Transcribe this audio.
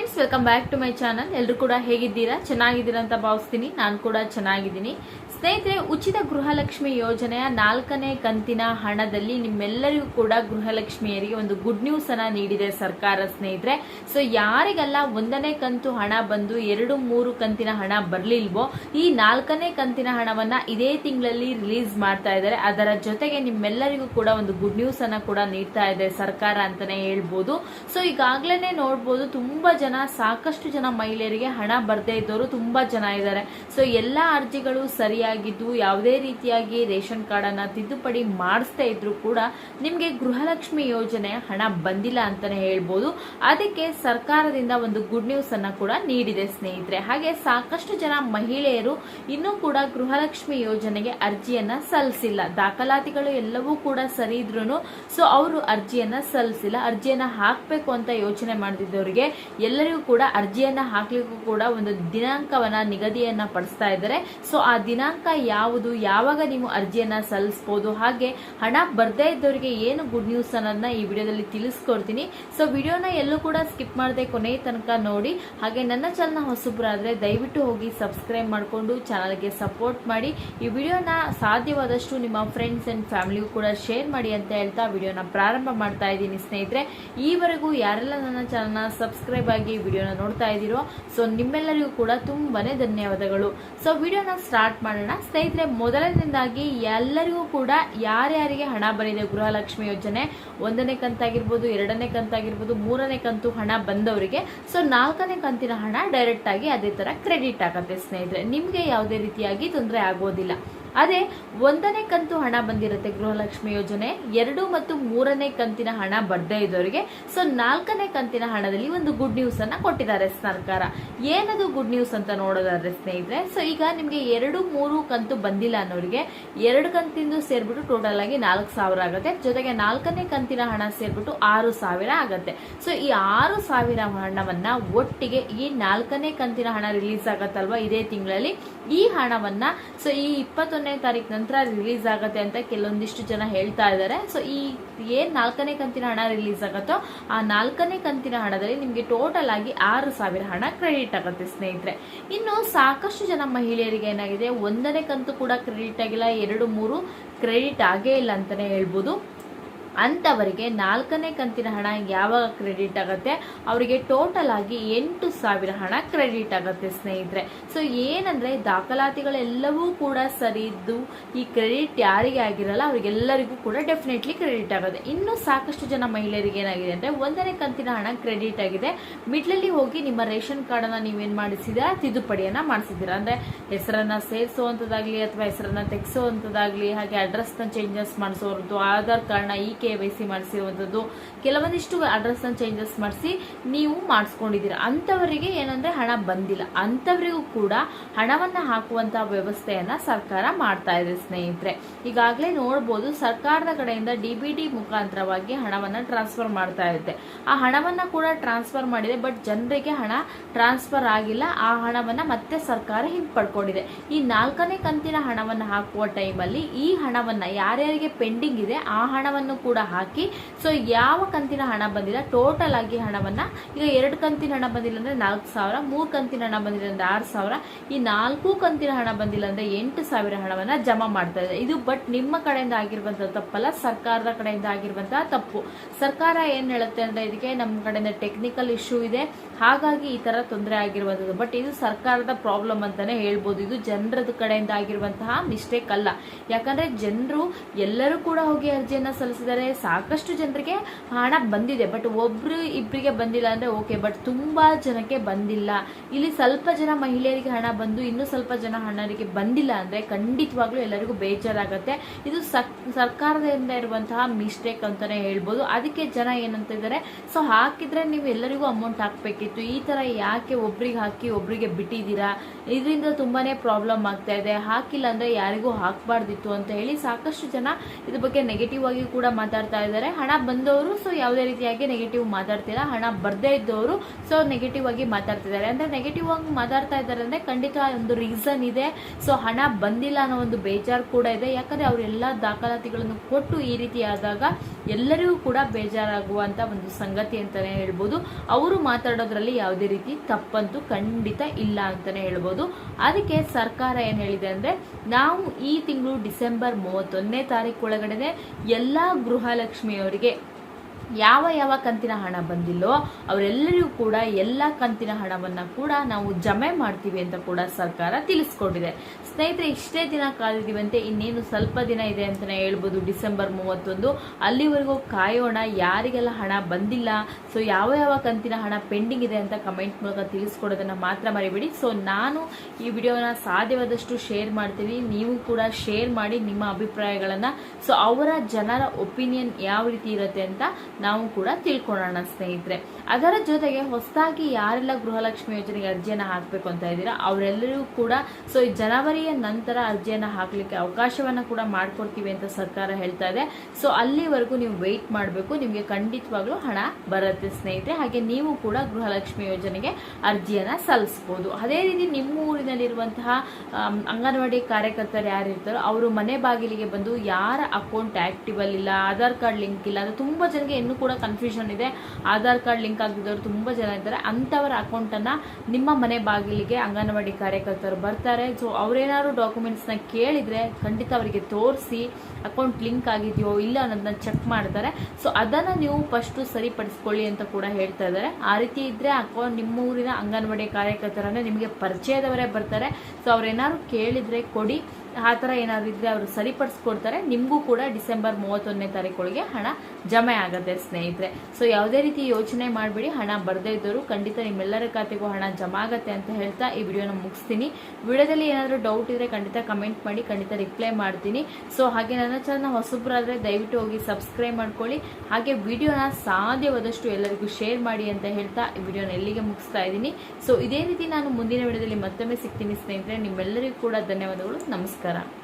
Friends welcome back to my channel ಎಲ್ಲರೂ ಕೂಡ ಹೇಗಿದ್ದೀರಾ? ಚೆನ್ನಾಗಿದ್ದೀರಾ ಅಂತ ಭಾವಿಸ್ತೀನಿ. ನಾನು ಕೂಡ ಚೆನ್ನಾಗಿದ್ದೀನಿ. ಸ್ನೇಹಿತರೆ, ಉಚಿತ ಗೃಹಲಕ್ಷ್ಮಿ ಯೋಜನೆಯ ನಾಲ್ಕನೇ ಕಂತಿನ ಹಣದಲ್ಲಿ ನಿಮ್ಮೆಲ್ಲರಿಗೂ ಕೂಡ ಗೃಹಲಕ್ಷ್ಮಿಯರಿಗೆ ಒಂದು ಗುಡ್ ನ್ಯೂಸ್ ಅನ್ನ ನೀಡಿದೆ ಸರ್ಕಾರ ಸ್ನೇಹಿತರೆ. ಸೊ ಯಾರಿಗೆಲ್ಲ ಒಂದನೇ ಕಂತು ಹಣ ಬಂದು ಎರಡು ಮೂರು ಕಂತಿನ ಹಣ ಬರಲಿಲ್ವೋ, ಈ ನಾಲ್ಕನೇ ಕಂತಿನ ಹಣವನ್ನ ಇದೇ ತಿಂಗಳಲ್ಲಿ ರಿಲೀಸ್ ಮಾಡ್ತಾ ಇದ್ದಾರೆ. ಅದರ ಜೊತೆಗೆ ನಿಮ್ಮೆಲ್ಲರಿಗೂ ಕೂಡ ಒಂದು ಗುಡ್ ನ್ಯೂಸ್ ಅನ್ನ ಕೂಡ ನೀಡ್ತಾ ಇದೆ ಸರ್ಕಾರ ಅಂತಾನೆ ಹೇಳ್ಬೋದು. ಸೊ ಈಗಾಗ್ಲೇನೆ ನೋಡ್ಬೋದು, ತುಂಬಾ ಜನ ಸಾಕಷ್ಟು ಜನ ಮಹಿಳೆಯರಿಗೆ ಹಣ ಬರದೇ ಇದ್ದವರು ತುಂಬಾ ಜನ ಇದ್ದಾರೆ. ಸೊ ಎಲ್ಲಾ ಅರ್ಜಿಗಳು ಸರಿಯಾಗಿದ್ದು, ಯಾವುದೇ ರೀತಿಯಾಗಿ ರೇಷನ್ ಕಾರ್ಡ್ ಅನ್ನ ತಿದ್ದುಪಡಿ ಮಾಡಿಸ್ತಾ ಇದ್ರು ಕೂಡ ನಿಮ್ಗೆ ಗೃಹಲಕ್ಷ್ಮಿ ಯೋಜನೆ ಹಣ ಬಂದಿಲ್ಲ ಅಂತಾನೆ ಹೇಳ್ಬೋದು. ಅದಕ್ಕೆ ಸರ್ಕಾರದಿಂದ ಒಂದು ಗುಡ್ ನ್ಯೂಸ್ ಅನ್ನ ಕೂಡ ನೀಡಿದೆ ಸ್ನೇಹಿತರೆ. ಹಾಗೆ ಸಾಕಷ್ಟು ಜನ ಮಹಿಳೆಯರು ಇನ್ನೂ ಕೂಡ ಗೃಹಲಕ್ಷ್ಮಿ ಯೋಜನೆಗೆ ಅರ್ಜಿಯನ್ನ ಸಲ್ಲಿಸಿಲ್ಲ. ದಾಖಲಾತಿಗಳು ಎಲ್ಲವೂ ಕೂಡ ಸರಿ ಇದ್ರು ಸೊ ಅವರು ಅರ್ಜಿಯನ್ನ ಸಲ್ಲಿಸಿಲ್ಲ. ಅರ್ಜಿಯನ್ನ ಹಾಕ್ಬೇಕು ಅಂತ ಯೋಚನೆ ಮಾಡ್ತಿದ್ದವರಿಗೆ ಎಲ್ಲರಿಗೂ ಕೂಡ ಅರ್ಜಿಯನ್ನ ಹಾಕ್ಲಿಕ್ಕೂ ಕೂಡ ಒಂದು ದಿನಾಂಕವನ್ನ, ನಿಗದಿಯನ್ನ ಪಡಿಸ್ತಾ ಇದ್ದಾರೆ. ಸೊ ಆ ದಿನಾಂಕ ಯಾವುದು, ಯಾವಾಗ ನೀವು ಅರ್ಜಿಯನ್ನ ಸಲ್ಲಿಸಬಹುದು ಹಾಗೆ ಹಣ ಬರ್ದೇ ಇದ್ದವರಿಗೆ ಏನು ಗುಡ್ ನ್ಯೂಸ್ ಅನ್ನೋದನ್ನ ಈ ವಿಡಿಯೋದಲ್ಲಿ ತಿಳಿಸ್ಕೊಡ್ತೀನಿ. ಸೊ ವಿಡಿಯೋನ ಎಲ್ಲೂ ಕೂಡ ಸ್ಕಿಪ್ ಮಾಡದೆ ಕೊನೆಯ ತನಕ ನೋಡಿ. ಹಾಗೆ ನನ್ನ ಚಾನಲ್ನ ಹೊಸಬ್ರಾದ್ರೆ ದಯವಿಟ್ಟು ಹೋಗಿ ಸಬ್ಸ್ಕ್ರೈಬ್ ಮಾಡಿಕೊಂಡು ಚಾನಲ್ಗೆ ಸಪೋರ್ಟ್ ಮಾಡಿ. ಈ ವಿಡಿಯೋನ ಸಾಧ್ಯವಾದಷ್ಟು ನಿಮ್ಮ ಫ್ರೆಂಡ್ಸ್ ಅಂಡ್ ಫ್ಯಾಮಿಲಿಗೂ ಕೂಡ ಶೇರ್ ಮಾಡಿ ಅಂತ ಹೇಳ್ತಾ ವಿಡಿಯೋನ ಪ್ರಾರಂಭ ಮಾಡ್ತಾ ಇದ್ದೀನಿ ಸ್ನೇಹಿತರೆ. ಈವರೆಗೂ ಯಾರೆಲ್ಲ ನನ್ನ ಚಾನಲ್ನ ಸಬ್ಸ್ಕ್ರೈಬ್ ಆಗಿ ವಿಡಿಯೋನ ನೋಡ್ತಾ ಇದ್ದೀರೋ, ಸೊ ನಿಮ್ಮೆಲ್ಲರಿಗೂ ಕೂಡ ತುಂಬಾನೇ ಧನ್ಯವಾದಗಳು. ಸೊ ವಿಡಿಯೋನ ಸ್ಟಾರ್ಟ್ ಮಾಡೋಣ. ಸ್ನೇಹಿತರೆ, ಮೊದಲನೇದಾಗಿ ಎಲ್ಲರಿಗೂ ಕೂಡ ಯಾರ್ಯಾರಿಗೆ ಹಣ ಬಂದಿದೆ ಗೃಹಲಕ್ಷ್ಮಿ ಯೋಜನೆ, ಒಂದನೇ ಕಂತಾಗಿರ್ಬೋದು, ಎರಡನೇ ಕಂತಾಗಿರ್ಬೋದು, ಮೂರನೇ ಕಂತು ಹಣ ಬಂದವರಿಗೆ, ಸೊ ನಾಲ್ಕನೇ ಕಂತಿನ ಹಣ ಡೈರೆಕ್ಟ್ ಆಗಿ ಅದೇ ತರ ಕ್ರೆಡಿಟ್ ಆಗುತ್ತೆ ಸ್ನೇಹಿತರೆ. ನಿಮ್ಗೆ ಯಾವುದೇ ರೀತಿಯಾಗಿ ತೊಂದರೆ ಆಗೋದಿಲ್ಲ. ಅದೇ ಒಂದನೇ ಕಂತು ಹಣ ಬಂದಿರುತ್ತೆ ಗೃಹಲಕ್ಷ್ಮಿ ಯೋಜನೆ, ಎರಡು ಮತ್ತು ಮೂರನೇ ಕಂತಿನ ಹಣ ಬರ್ದೇ ಇದ್ದವರಿಗೆ. ಸೊ ನಾಲ್ಕನೇ ಕಂತಿನ ಹಣದಲ್ಲಿ ಒಂದು ಗುಡ್ ನ್ಯೂಸ್ ಅನ್ನ ಕೊಟ್ಟಿದ್ದಾರೆ ಸರ್ಕಾರ. ಏನದು ಗುಡ್ ನ್ಯೂಸ್ ಅಂತ ನೋಡೋದಾದ್ರೆ ಸ್ನೇಹಿತರೆ ಸೊ ಈಗ ನಿಮ್ಗೆ ಎರಡು ಮೂರು ಕಂತು ಬಂದಿಲ್ಲ ಅನ್ನೋರಿಗೆ ಎರಡು ಕಂತಿಂದು ಸೇರ್ಬಿಟ್ಟು ಟೋಟಲ್ ಆಗಿ ನಾಲ್ಕು ಸಾವಿರ ಆಗುತ್ತೆ. ಜೊತೆಗೆ ನಾಲ್ಕನೇ ಕಂತಿನ ಹಣ ಸೇರ್ಬಿಟ್ಟು ಆರು ಸಾವಿರ ಆಗುತ್ತೆ. ಸೊ ಈ ಆರು ಸಾವಿರ ಹಣವನ್ನ ಒಟ್ಟಿಗೆ ಈ ನಾಲ್ಕನೇ ಕಂತಿನ ಹಣ ರಿಲೀಸ್ ಆಗತ್ತಲ್ವಾ ಇದೇ ತಿಂಗಳಲ್ಲಿ? ಈ ಹಣವನ್ನ ಸೊ ಈ ಇಪ್ಪತ್ತೊಂದನೇ ತಾರೀಕು ನಂತರ ರಿಲೀಸ್ ಆಗುತ್ತೆ ಅಂತ ಕೆಲವೊಂದಿಷ್ಟು ಜನ ಹೇಳ್ತಾ ಇದ್ದಾರೆ. ಸೊ ಈ ಏನ್ ನಾಲ್ಕನೇ ಕಂತಿನ ಹಣ ರಿಲೀಸ್ ಆಗುತ್ತೋ, ಆ ನಾಲ್ಕನೇ ಕಂತಿನ ಹಣದಲ್ಲಿ ನಿಮಗೆ ಟೋಟಲ್ ಆಗಿ ಆರು ಸಾವಿರ ಹಣ ಕ್ರೆಡಿಟ್ ಆಗುತ್ತೆ ಸ್ನೇಹಿತರೆ. ಇನ್ನು ಸಾಕಷ್ಟು ಜನ ಮಹಿಳೆಯರಿಗೆ ಏನಾಗಿದೆ, ಒಂದನೇ ಕಂತು ಕೂಡ ಕ್ರೆಡಿಟ್ ಆಗಿಲ್ಲ, ಎರಡು ಮೂರು ಕ್ರೆಡಿಟ್ ಆಗೇ ಇಲ್ಲ ಅಂತಲೇ ಹೇಳ್ಬೋದು. ಅಂಥವರಿಗೆ ನಾಲ್ಕನೇ ಕಂತಿನ ಹಣ ಯಾವಾಗ ಕ್ರೆಡಿಟ್ ಆಗುತ್ತೆ? ಅವರಿಗೆ ಟೋಟಲ್ ಆಗಿ ಎಂಟು ಸಾವಿರ ಹಣ ಕ್ರೆಡಿಟ್ ಆಗುತ್ತೆ ಸ್ನೇಹಿತರೆ. ಸೊ ಏನಂದರೆ ದಾಖಲಾತಿಗಳೆಲ್ಲವೂ ಕೂಡ ಸರಿ ಇದ್ದು, ಈ ಕ್ರೆಡಿಟ್ ಯಾರಿಗೆ ಆಗಿರಲ್ಲ, ಅವರಿಗೆಲ್ಲರಿಗೂ ಕೂಡ ಡೆಫಿನೆಟ್ಲಿ ಕ್ರೆಡಿಟ್ ಆಗುತ್ತೆ. ಇನ್ನೂ ಸಾಕಷ್ಟು ಜನ ಮಹಿಳೆಯರಿಗೆ ಏನಾಗಿದೆ ಅಂದರೆ ಒಂದನೇ ಕಂತಿನ ಹಣ ಕ್ರೆಡಿಟ್ ಆಗಿದೆ. ಮಿಡ್ಲಲ್ಲಿ ಹೋಗಿ ನಿಮ್ಮ ರೇಷನ್ ಕಾರ್ಡನ್ನು ನೀವೇನು ಮಾಡಿಸಿದ್ದೀರಾ ತಿದ್ದುಪಡಿಯನ್ನು ಮಾಡಿಸಿದ್ದೀರಾ ಅಂದರೆ ಹೆಸರನ್ನು ಸೇರಿಸುವಂಥದ್ದಾಗಲಿ ಅಥವಾ ಹೆಸರನ್ನು ತೆಗೆಸುವಂಥದ್ದಾಗಲಿ ಹಾಗೆ ಅಡ್ರೆಸ್ನ ಚೇಂಜಸ್ ಮಾಡಿಸೋರ್ದು, ಆಧಾರ್ ಕಾರ್ಡ್ನ ಈ ಕೆ ವೈ ಸಿ ಮಾಡಿಸಿರುವಂಥದ್ದು. ಕೆಲವೊಂದಿಷ್ಟು ಅಡ್ರೆಸ್ನ ಚೇಂಜಸ್ ಮಾಡಿಸಿ ನೀವು ಮಾಡಿಸ್ಕೊಂಡಿದ್ದೀರಾ. ಅಂಥವರಿಗೆ ಏನಂದರೆ ಹಣ ಬಂದಿಲ್ಲ. ಅಂಥವರಿಗೂ ಕೂಡ ಹಣವನ್ನು ಹಾಕುವಂಥ ವ್ಯವಸ್ಥೆಯನ್ನು ಸರ್ಕಾರ ಮಾಡ್ತಾ ಇದೆ ಸ್ನೇಹಿತರೆ. ಈಗಾಗಲೇ ನೋಡ್ಬೋದು ಸರ್ಕಾರದ ಕಡೆಯಿಂದ ಡಿ ಬಿ ಡಿ ಮುಖಾಂತರವಾಗಿ ಹಣವನ್ನು ಟ್ರಾನ್ಸ್ಫರ್ ಮಾಡ್ತಾ ಇರುತ್ತೆ. ಆ ಹಣವನ್ನು ಕೂಡ ಟ್ರಾನ್ಸ್ಫರ್ ಮಾಡಿದೆ ಬಟ್ ಜನರಿಗೆ ಹಣ ಟ್ರಾನ್ಸ್ಫರ್ ಆಗಿಲ್ಲ. ಆ ಹಣವನ್ನು ಮತ್ತೆ ಸರ್ಕಾರ ಹಿಂಪಡ್ಕೊಂಡಿದೆ. ಈ ನಾಲ್ಕನೇ ಕಂತಿನ ಹಣವನ್ನು ಹಾಕುವ ಟೈಮಲ್ಲಿ ಈ ಹಣವನ್ನು ಯಾರ್ಯಾರಿಗೆ ಪೆಂಡಿಂಗ್ ಇದೆ, ಆ ಹಣವನ್ನು ಕೂಡ ಹಾಕಿ. ಸೊ ಯಾವ ಕಂತಿನ ಹಣ ಬಂದಿಲ್ಲ? ಟೋಟಲ್ ಆಗಿ ಹಣವನ್ನ ಈಗ ಎರಡು ಕಂತಿನ ಹಣ ಬಂದಿಲ್ಲ ಅಂದ್ರೆ ನಾಲ್ಕು ಸಾವಿರ, ಮೂರು ಕಂತಿನ ಹಣ ಬಂದಿಲ್ಲ ಅಂದ್ರೆ ಆರು ಸಾವಿರ. ಈ ನಾಲ್ಕು ಕಂತಿನ ಹಣ ಬಂದಿಲ್ಲ ಅಂದ್ರೆ ಎಂಟು ಸಾವಿರ ಹಣವನ್ನ ಜಮಾ ಮಾಡ್ತಾ ಇದೆ. ಇದು ಬಟ್ ನಿಮ್ಮ ಕಡೆಯಿಂದ ಆಗಿರುವಂತಹ ತಪ್ಪಲ್ಲ, ಸರ್ಕಾರದ ಕಡೆಯಿಂದ ಆಗಿರುವಂತಹ ತಪ್ಪು. ಸರ್ಕಾರ ಏನ್ ಹೇಳುತ್ತೆ ಅಂದ್ರೆ ಇದಕ್ಕೆ ನಮ್ಮ ಕಡೆಯಿಂದ ಟೆಕ್ನಿಕಲ್ ಇಶ್ಯೂ ಇದೆ. ಹಾಗಾಗಿ ಈ ತರ ತೊಂದರೆ ಆಗಿರುವಂತದ್ದು. ಬಟ್ ಇದು ಸರ್ಕಾರದ ಪ್ರಾಬ್ಲಮ್ ಅಂತಾನೆ ಹೇಳ್ಬೋದು. ಇದು ಜನರದ ಕಡೆಯಿಂದ ಆಗಿರುವಂತಹ ಮಿಸ್ಟೇಕ್ ಅಲ್ಲ. ಯಾಕಂದ್ರೆ ಜನರು ಎಲ್ಲರೂ ಕೂಡ ಹೋಗಿ ಅರ್ಜಿಯನ್ನ ಸಲ್ಲಿಸಿದ್ದಾರೆ. ಸಾಕಷ್ಟು ಜನರಿಗೆ ಹಣ ಬಂದಿದೆ. ಬಟ್ ಒಬ್ರು ಇಬ್ಬರಿಗೆ ಬಂದಿಲ್ಲ ಅಂದರೆ ಓಕೆ ಬಟ್ ತುಂಬ ಜನಕ್ಕೆ ಬಂದಿಲ್ಲ. ಇಲ್ಲಿ ಸ್ವಲ್ಪ ಜನ ಮಹಿಳೆಯರಿಗೆ ಹಣ ಬಂದು ಇನ್ನೂ ಸ್ವಲ್ಪ ಜನ ಹಣರಿಗೆ ಬಂದಿಲ್ಲ ಅಂದರೆ ಖಂಡಿತವಾಗ್ಲೂ ಎಲ್ಲರಿಗೂ ಬೇಜಾರಾಗುತ್ತೆ. ಇದು ಸರ್ಕಾರದಿಂದ ಇರುವಂತಹ ಮಿಸ್ಟೇಕ್ ಅಂತಲೇ ಹೇಳ್ಬೋದು. ಅದಕ್ಕೆ ಜನ ಏನಂತ ಇದ್ದಾರೆ ಸೊ ಹಾಕಿದ್ರೆ ನೀವು ಎಲ್ಲರಿಗೂ ಅಮೌಂಟ್ ಹಾಕಬೇಕಿತ್ತು. ಈ ಥರ ಯಾಕೆ ಒಬ್ರಿಗೆ ಹಾಕಿ ಒಬ್ರಿಗೆ ಬಿಟ್ಟಿದ್ದೀರಾ? ಇದರಿಂದ ತುಂಬಾ ಪ್ರಾಬ್ಲಮ್ ಆಗ್ತಾ ಇದೆ. ಹಾಕಿಲ್ಲ ಅಂದರೆ ಯಾರಿಗೂ ಹಾಕಬಾರ್ದಿತ್ತು ಅಂತ ಹೇಳಿ ಸಾಕಷ್ಟು ಜನ ಇದ್ರ ಬಗ್ಗೆ ನೆಗೆಟಿವ್ ಆಗಿ ಕೂಡ ಮಾತಾಡ್ತಾ ಇದ್ದಾರೆ. ಹಣ ಬಂದವರು ಸೊ ಯಾವುದೇ ರೀತಿಯಾಗಿ ನೆಗೆಟಿವ್ ಮಾತಾಡ್ತಿಲ್ಲ. ಹಣ ಬರದೇ ಇದ್ದವರು ಸೊ ನೆಗೆಟಿವ್ ಆಗಿ ಮಾತಾಡ್ತಿದ್ದಾರೆ. ಅಂದರೆ ನೆಗೆಟಿವ್ ಆಗಿ ಮಾತಾಡ್ತಾ ಇದ್ದಾರೆ ಅಂದರೆ ಖಂಡಿತ ಒಂದು ರೀಸನ್ ಇದೆ. ಸೊ ಹಣ ಬಂದಿಲ್ಲ ಅನ್ನೋ ಒಂದು ಬೇಜಾರು ಕೂಡ ಇದೆ. ಯಾಕಂದ್ರೆ ಅವರೆಲ್ಲ ದಾಖಲಾತಿಗಳನ್ನು ಕೊಟ್ಟು ಈ ರೀತಿ ಆದಾಗ ಎಲ್ಲರಿಗೂ ಕೂಡ ಬೇಜಾರಾಗುವಂಥ ಒಂದು ಸಂಗತಿ ಅಂತಲೇ ಹೇಳ್ಬೋದು. ಅವರು ಮಾತಾಡೋದ್ರಲ್ಲಿ ಯಾವುದೇ ರೀತಿ ತಪ್ಪಂತೂ ಖಂಡಿತ ಇಲ್ಲ ಅಂತಲೇ ಹೇಳ್ಬೋದು. ಅದಕ್ಕೆ ಸರ್ಕಾರ ಏನು ಹೇಳಿದೆ ಅಂದರೆ, ನಾವು ಈ ತಿಂಗಳು ಡಿಸೆಂಬರ್ ಮೂವತ್ತೊಂದನೇ ತಾರೀಕು ಒಳಗಡೆ ಎಲ್ಲ ಎಲ್ಲಾ ಗೃಹಲಕ್ಷ್ಮಿಯವರಿಗೆ ಯಾವ ಯಾವ ಕಂತಿನ ಹಣ ಬಂದಿಲ್ಲೋ ಅವರೆಲ್ಲರಿಗೂ ಕೂಡ ಎಲ್ಲ ಕಂತಿನ ಹಣವನ್ನ ಕೂಡ ನಾವು ಜಮೆ ಮಾಡ್ತೀವಿ ಅಂತ ಕೂಡ ಸರ್ಕಾರ ತಿಳಿಸ್ಕೊಂಡಿದೆ. ಸ್ನೇಹಿತರೆ, ಇಷ್ಟೇ ದಿನ ಕಾದಿದ್ದೀವಂತೆ ಇನ್ನೇನು ಸ್ವಲ್ಪ ದಿನ ಇದೆ ಅಂತಲೇ ಹೇಳ್ಬೋದು. ಡಿಸೆಂಬರ್ ಮೂವತ್ತೊಂದು, ಅಲ್ಲಿವರೆಗೂ ಕಾಯೋಣ, ಯಾರಿಗೆಲ್ಲ ಹಣ ಬಂದಿಲ್ಲ ಸೊ ಯಾವ ಯಾವ ಕಂತಿನ ಹಣ ಪೆಂಡಿಂಗ್ ಇದೆ ಅಂತ ಕಮೆಂಟ್ ಮೂಲಕ ತಿಳಿಸ್ಕೊಡೋದನ್ನ ಮಾತ್ರ ಮರಿಬೇಡಿ. ಸೊ ನಾನು ಈ ವಿಡಿಯೋನ ಸಾಧ್ಯವಾದಷ್ಟು ಶೇರ್ ಮಾಡ್ತೀನಿ. ನೀವು ಕೂಡ ಶೇರ್ ಮಾಡಿ ನಿಮ್ಮ ಅಭಿಪ್ರಾಯಗಳನ್ನ ಸೊ ಅವರ ಜನರ ಒಪಿನಿಯನ್ ಯಾವ ರೀತಿ ಇರುತ್ತೆ ಅಂತ ನಾವು ಕೂಡ ತಿಳ್ಕೊಳ್ಳೋಣ ಸ್ನೇಹಿತರೆ. ಅದರ ಜೊತೆಗೆ ಹೊಸದಾಗಿ ಯಾರೆಲ್ಲ ಗೃಹಲಕ್ಷ್ಮಿ ಯೋಜನೆಗೆ ಅರ್ಜಿಯನ್ನು ಹಾಕಬೇಕು ಅಂತ ಇದ್ದೀರಾ ಅವರೆಲ್ಲರಿಗೂ ಕೂಡ, ಸೊ ಈ ಜನವರಿಯ ನಂತರ ಅರ್ಜಿಯನ್ನು ಹಾಕಲಿಕ್ಕೆ ಅವಕಾಶವನ್ನು ಕೂಡ ಮಾಡಿಕೊಡ್ತೀವಿ ಅಂತ ಸರ್ಕಾರ ಹೇಳ್ತಾ ಇದೆ. ಸೊ ಅಲ್ಲಿವರೆಗೂ ನೀವು ವೆಯ್ಟ್ ಮಾಡಬೇಕು, ನಿಮಗೆ ಖಂಡಿತವಾಗ್ಲೂ ಹಣ ಬರುತ್ತೆ ಸ್ನೇಹಿತರೆ. ಹಾಗೆ ನೀವು ಕೂಡ ಗೃಹಲಕ್ಷ್ಮಿ ಯೋಜನೆಗೆ ಅರ್ಜಿಯನ್ನು ಸಲ್ಲಿಸ್ಬೋದು. ಅದೇ ರೀತಿ ನಿಮ್ಮ ಊರಿನಲ್ಲಿರುವಂತಹ ಅಂಗನವಾಡಿ ಕಾರ್ಯಕರ್ತರು ಯಾರು ಇರ್ತಾರೋ ಅವರು ಮನೆ ಬಾಗಿಲಿಗೆ ಬಂದು ಯಾರ ಅಕೌಂಟ್ ಆಕ್ಟಿವ್ ಇಲ್ಲ ಆಧಾರ್ ಕಾರ್ಡ್ ಲಿಂಕ್ ಇಲ್ಲ ಅಂದರೆ ತುಂಬ ಜನಕ್ಕೆ ಇನ್ನೂ ಕೂಡ ಕನ್ಫ್ಯೂಷನ್ ಇದೆ. ಆಧಾರ್ ಕಾರ್ಡ್ ಲಿಂಕ್ ಆಗಿದ್ದವರು ತುಂಬ ಜನ ಇದ್ದಾರೆ. ಅಂಥವರ ಅಕೌಂಟನ್ನು ನಿಮ್ಮ ಮನೆ ಬಾಗಿಲಿಗೆ ಅಂಗನವಾಡಿ ಕಾರ್ಯಕರ್ತರು ಬರ್ತಾರೆ. ಸೊ ಅವರೇನಾದ್ರು ಡಾಕ್ಯುಮೆಂಟ್ಸ್ನ ಕೇಳಿದ್ರೆ ಖಂಡಿತ ಅವರಿಗೆ ತೋರಿಸಿ ಅಕೌಂಟ್ ಲಿಂಕ್ ಆಗಿದೆಯೋ ಇಲ್ಲ ಅನ್ನೋದನ್ನ ಚೆಕ್ ಮಾಡ್ತಾರೆ. ಸೊ ಅದನ್ನು ನೀವು ಫಸ್ಟು ಸರಿಪಡಿಸ್ಕೊಳ್ಳಿ ಅಂತ ಕೂಡ ಹೇಳ್ತಾ ಇದ್ದಾರೆ. ಆ ರೀತಿ ಇದ್ದರೆ ಅಕೌಂಟ್ ನಿಮ್ಮ ಊರಿನ ಅಂಗನವಾಡಿ ಕಾರ್ಯಕರ್ತರನ್ನೇ ನಿಮಗೆ ಪರಿಚಯದವರೇ ಬರ್ತಾರೆ. ಸೊ ಅವರೇನಾದ್ರು ಕೇಳಿದರೆ ಕೊಡಿ. ಆ ಥರ ಏನಾದ್ರು ಇದ್ರೆ ಅವರು ಸರಿಪಡಿಸ್ಕೊಡ್ತಾರೆ. ನಿಮಗೂ ಕೂಡ ಡಿಸೆಂಬರ್ ಮೂವತ್ತೊಂದನೇ ತಾರೀಕೊಳಗೆ ಹಣ ಜಮೆ ಆಗುತ್ತೆ ಸ್ನೇಹಿತರೆ. ಸೊ ಯಾವುದೇ ರೀತಿ ಯೋಚನೆ ಮಾಡಬೇಡಿ. ಹಣ ಬರದೇ ಇದ್ದವರು ಖಂಡಿತ ನಿಮ್ಮೆಲ್ಲರ ಖಾತೆಗೂ ಹಣ ಜಮಾ ಆಗುತ್ತೆ ಅಂತ ಹೇಳ್ತಾ ಈ ವಿಡಿಯೋನ ಮುಗಿಸ್ತೀನಿ. ವಿಡಿಯೋದಲ್ಲಿ ಏನಾದರೂ ಡೌಟ್ ಇದ್ರೆ ಖಂಡಿತ ಕಮೆಂಟ್ ಮಾಡಿ, ಖಂಡಿತ ರಿಪ್ಲೈ ಮಾಡ್ತೀನಿ. ಸೊ ಹಾಗೆ ನನ್ನ ಚಾನಲ್ ಹೊಸಬ್ರಾದ್ರೆ ದಯವಿಟ್ಟು ಹೋಗಿ ಸಬ್ಸ್ಕ್ರೈಬ್ ಮಾಡ್ಕೊಳ್ಳಿ. ಹಾಗೆ ವಿಡಿಯೋನ ಸಾಧ್ಯವಾದಷ್ಟು ಎಲ್ಲರಿಗೂ ಶೇರ್ ಮಾಡಿ ಅಂತ ಹೇಳ್ತಾ ಈ ವಿಡಿಯೋನ ಎಲ್ಲಿಗೆ ಮುಗಿಸ್ತಾ ಇದ್ದೀನಿ. ಸೊ ಇದೇ ರೀತಿ ನಾನು ಮುಂದಿನ ವಿಡಿಯೋದಲ್ಲಿ ಮತ್ತೊಮ್ಮೆ ಸಿಗ್ತೀನಿ ಸ್ನೇಹಿತರೆ. ನಿಮ್ಮೆಲ್ಲರಿಗೂ ಕೂಡ ಧನ್ಯವಾದಗಳು. ನಮಸ್ಕಾರ